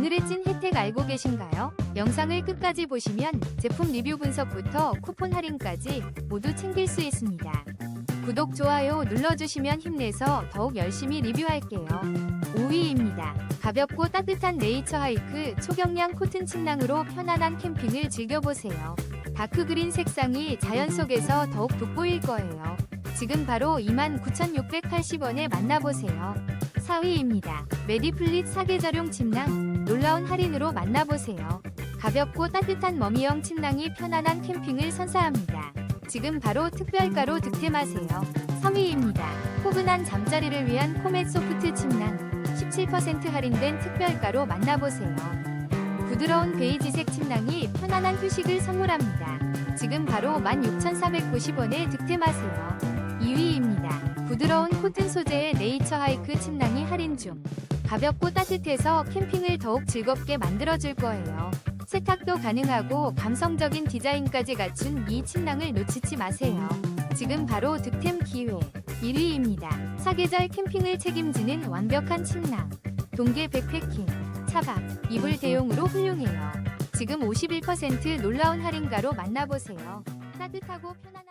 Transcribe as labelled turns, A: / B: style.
A: 오늘의 찐 혜택 알고 계신가요? 영상을 끝까지 보시면 제품 리뷰 분석부터 쿠폰 할인까지 모두 챙길 수 있습니다. 구독, 좋아요 눌러주시면 힘내서 더욱 열심히 리뷰할게요. 5위입니다. 가볍고 따뜻한 네이처 하이크 초경량 코튼 침낭으로 편안한 캠핑을 즐겨보세요. 다크그린 색상이 자연 속에서 더욱 돋보일 거예요. 지금 바로 29,680원에 만나보세요. 4위입니다. 메디플릿 사계절용 침낭 놀라운 할인으로 만나보세요. 가볍고 따뜻한 머미형 침낭이 편안한 캠핑을 선사합니다. 지금 바로 특별가로 득템하세요. 3위입니다. 포근한 잠자리를 위한 코멧 소프트 침낭 17% 할인된 특별가로 만나보세요. 부드러운 베이지색 침낭이 편안한 휴식을 선물합니다. 지금 바로 16,490원에 득템하세요. 2위입니다. 부드러운 코튼 소재의 네이처 하이크 침낭이 할인 중. 가볍고 따뜻해서 캠핑을 더욱 즐겁게 만들어줄 거예요. 세탁도 가능하고 감성적인 디자인까지 갖춘 이 침낭을 놓치지 마세요. 지금 바로 득템 기회. 1위입니다. 사계절 캠핑을 책임지는 완벽한 침낭. 동계 백패킹, 차박, 이불 대용으로 훌륭해요. 지금 51% 놀라운 할인가로 만나보세요. 따뜻하고 편안한